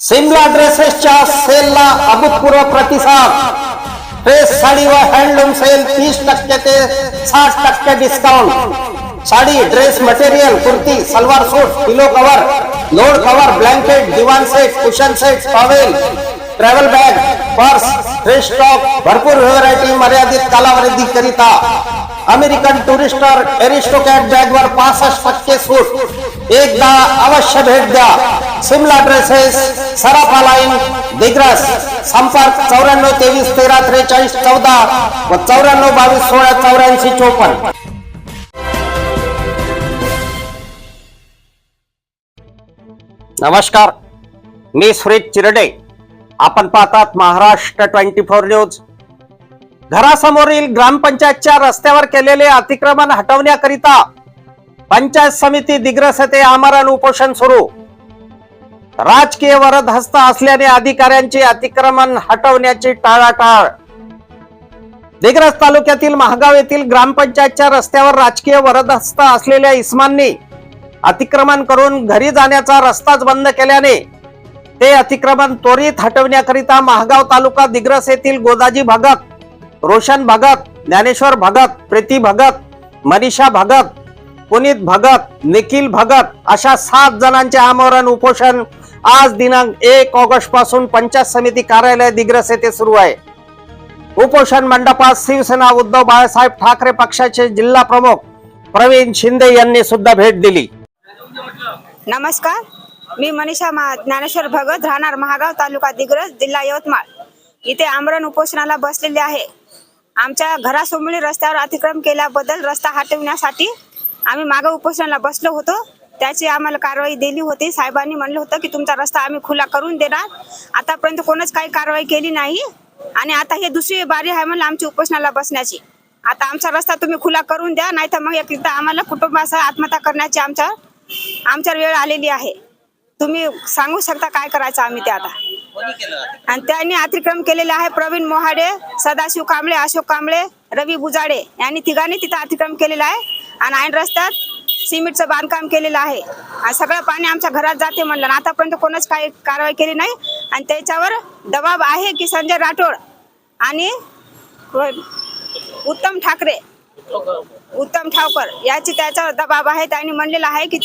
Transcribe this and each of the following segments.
सिमला ड्रेसेसच्या सेलला अभूतपूर्व प्रतिसाद. ड्रेस साडी व हँडलूम सेल तीस टक्के ते साठ टक्के discount sari dress material kurti salwar suit pillow cover load cover blanket दिवान set cushion set towel travel bag purse fresh stock भरपूर व्हरायटी मर्यादित कालावधी करिता. अमेरिकन टुरिस्टर एरिस्टोकॅट बॅग वर पासष्ट टक्के सूट. एकदा अवश्य भेट द्या. सिमला ड्रेसेस सराफा लाईन दिग्रस संपर्क चौऱ्याण्णव तेवीस तेरा त्रेचाळीस चौदा व चौऱ्याण्णव बावीस सोळा चौऱ्याऐंशी चोपन्न. नमस्कार. मी सुरेश चिरडे. आपण पाहतात महाराष्ट्र ट्वेंटी फोर न्यूज. घरासमोरील ग्रामपंचायतच्या रस्त्यावर केलेले अतिक्रमण हटवण्याकरिता पंचायत समिती दिग्रस येथे आमरण उपोषण सुरू. राजकीय वरद हस्त असल्याने अधिकाऱ्यांचे अतिक्रमण हटवण्याची टाळाटाळ. दिग्रस तालुक्यातील महागाव येथील ग्रामपंचायतच्या रस्त्यावर राजकीय वरदहस्त असलेल्या इस्मांनी अतिक्रमण करून घरी जाण्याचा रस्ताच बंद केल्याने ते अतिक्रमण त्वरित हटवण्याकरिता महागाव तालुका दिग्रस येथील गोदाजी भगत रोशन भगत ज्ञानेश्वर भगत प्रीती भगत मनीषा भगत पुनीत भगत निखिल भगत अशा सात जणांचे आमरण उपोषण आज दिनांक एक ऑगस्टपासून पंचायत समिती कार्यालय दिग्रस येथे सुरू आहे. उपोषण मंडपात शिवसेना उद्धव बाळासाहेब ठाकरे पक्षाचे जिल्हा प्रमुख प्रवीण शिंदे यांनी सुद्धा भेट दिली. नमस्कार. मी मनीषा ज्ञानेश्वर भगत राहणार महागाव तालुका दिग्रस जिल्हा यवतमाळ. इथे आमरण उपोषणाला बसलेले आहे. आमच्या घरासमोरील रस्त्यावर अतिक्रम केल्याबद्दल रस्ता हटविण्यासाठी आम्ही मागं उपोषणाला बसलो होतो. त्याची आम्हाला कारवाई दिली होती. साहेबांनी म्हणलं होतं की तुमचा रस्ता आम्ही खुला करून देणार. आतापर्यंत कोणच काही कारवाई केली नाही. आणि आता हे दुसरी बारी आहे म्हणलं आमची उपोषणाला बसण्याची. आता आमचा रस्ता तुम्ही खुला करून द्या नाही तर मग एकदा आम्हाला कुटुंबासह आत्महत्या करण्याची आमच्या आमच्यावर वेळ आलेली आहे. तुम्ही सांगू शकता काय करायचं आम्ही ते आता? आणि त्यांनी अतिक्रम केलेले आहे प्रवीण मोहाडे सदाशिव कांबळे अशोक कांबळे रवी बुजाडे यांनी तिघांनी तिथं अतिक्रम केलेलं आहे. आणि ऐन रस्त्यात सिमेंटचं बांधकाम केलेलं आहे. आणि सगळं पाणी आमच्या घरात जाते म्हणलं. आणि आतापर्यंत कोणच काही कारवाई केली नाही. आणि त्याच्यावर दबाव आहे की संजय राठोड आणि उत्तम ठाकरे उत्तम ठावकर याची त्याच्यावर दबाव आहे. त्यांनी म्हणलेलं आहे की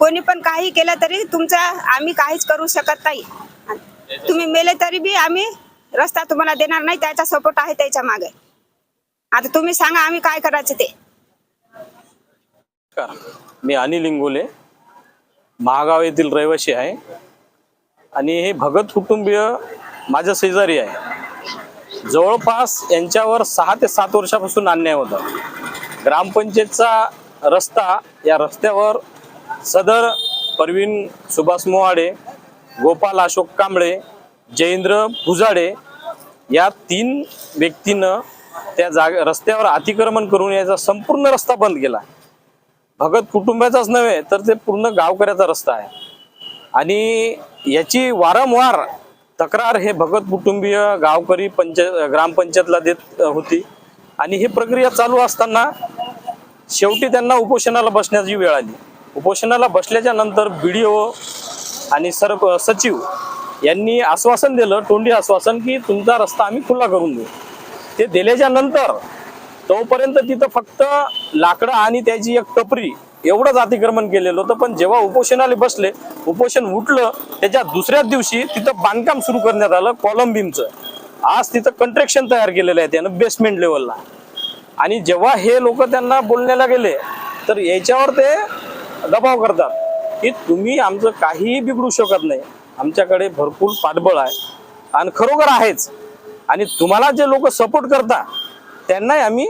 कोणी पण काही केलं तरी तुमचा आम्ही काहीच करू शकत नाही. तुम्ही मेले तरी बी आम्ही रस्ता तुम्हाला देणार नाही. त्याचा सपोर्ट आहे त्याच्यामागे. आता तुम्ही सांगा आम्ही काय करायचं ते. मी अनिल इंगोले महागाव येथील रहिवासी आहे. आणि हे भगत कुटुंबीय माझ्या शेजारी आहे. जवळपास यांच्यावर सहा ते सात वर्षापासून अन्याय होता ग्रामपंचायतचा रस्ता या रस्त्यावर सदर परवीन सुभाष मोहाडे गोपाल अशोक कांबळे जयेंद्र पुजाडे या तीन व्यक्तीनं त्या जाग रस्त्यावर अतिक्रमण करून याचा संपूर्ण रस्ता बंद केला. भगत कुटुंबाचाच नव्हे तर ते पूर्ण गावकऱ्याचा रस्ता आहे. आणि याची वारंवार तक्रार हे भगत कुटुंबीय गावकरी पंच ग्रामपंचायतला देत होती. आणि ही प्रक्रिया चालू असताना शेवटी त्यांना उपोषणाला बसण्याची वेळ आली. उपोषणाला बसल्याच्या नंतर बी आणि सर सचिव यांनी आश्वासन दिलं तोंडी आश्वासन की तुमचा रस्ता आम्ही खुला करून देऊ. ते दिल्याच्या नंतर तोपर्यंत तिथं फक्त लाकडं आणि त्याची एक टपरी एवढंच अतिक्रमण केलेलं होतं. पण जेव्हा उपोषणाला बसले उपोषण उठलं त्याच्या दुसऱ्याच दिवशी तिथं बांधकाम सुरू करण्यात आलं कॉलंबीमचं. आज तिथं कंट्रक्शन तयार केलेलं आहे त्यानं बेसमेंट लेवलला आणि जेव्हा हे लोक त्यांना बोलण्याला गेले तर याच्यावर ते दबाव करतात की तुम्ही आमचं काहीही बिघडू शकत नाही. आमच्याकडे भरपूर पाठबळ आहे. आणि खरोखर आहेच. आणि तुम्हाला जे लोक सपोर्ट करता त्यांनाही आम्ही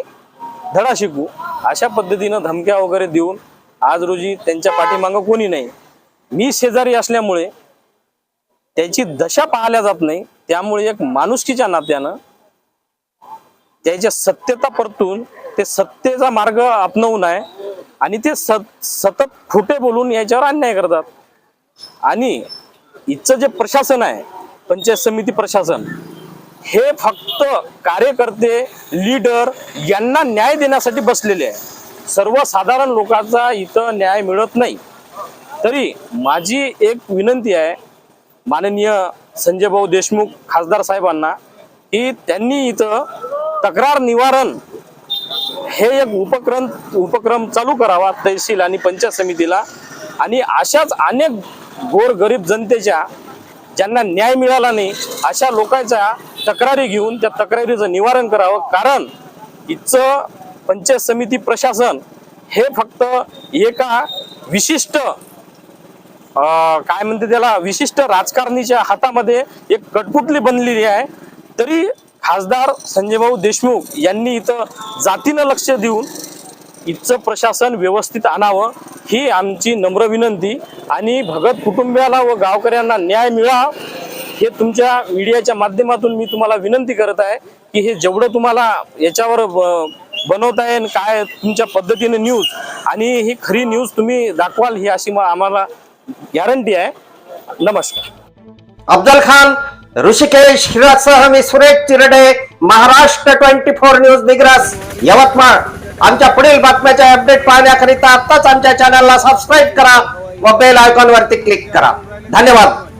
धडा शिकू अशा पद्धतीनं धमक्या वगैरे देऊन आज रोजी त्यांच्या पाठीमागं कोणी नाही. मी शेजारी असल्यामुळे त्याची दशा पाहल्या जात नाही. त्यामुळे एक माणुसकीच्या नात्यानं त्याच्या सत्यता परतून ते सत्तेचा मार्ग अपनवून आहे आणि ते सत सतत खोटे बोलून याच्यावर अन्याय करतात. आणि इथचं जे प्रशासन आहे पंचायत समिती प्रशासन हे फक्त कार्यकर्ते लीडर यांना न्याय देण्यासाठी बसलेले आहे सर्वसाधारण लोकांचा इथं न्याय मिळत नाही. तरी माझी एक विनंती आहे माननीय संजय भाऊ देशमुख खासदार साहेबांना की त्यांनी इथं तक्रार निवारण हे एक उपक्रम उपक्रम चालू करावा तहसील आणि पंचायत समितीला. आणि अशाच अनेक गोरगरीब जनतेच्या ज्यांना न्याय मिळाला नाही अशा लोकांच्या तक्रारी घेऊन त्या तक्रारीचं निवारण करावं. कारण इथचं पंचायत समिती प्रशासन हे फक्त एका विशिष्ट काय म्हणते त्याला विशिष्ट राजकारणीच्या हातामध्ये एक कटपुतली बनलेली आहे. तरी खासदार संजय भाऊ देशमुख यांनी इथं जातीनं लक्ष देऊन इथचं प्रशासन व्यवस्थित आणावं ही आमची नम्र विनंती. आणि भगत कुटुंबियाला व गावकऱ्यांना न्याय मिळावा हे तुमच्या मीडियाच्या माध्यमातून मी तुम्हाला विनंती करत आहे की हे जेवढं तुम्हाला याच्यावर ब- बनवता येईल काय तुमच्या पद्धतीने न्यूज आणि ही खरी न्यूज तुम्ही दाखवाल ही अशी आम्हाला गॅरंटी आहे. नमस्कार. अफजल खान ऋषिकेश हिरासह मी Suresh Chirde Maharashtra twenty four news Digras Yavatmal. आमच्या पुढील बातम्याचे अपडेट पाहण्याकरिता आत्ताच आमच्या चॅनलला सबस्क्राईब करा व बेल आयकॉन वरती क्लिक करा. धन्यवाद.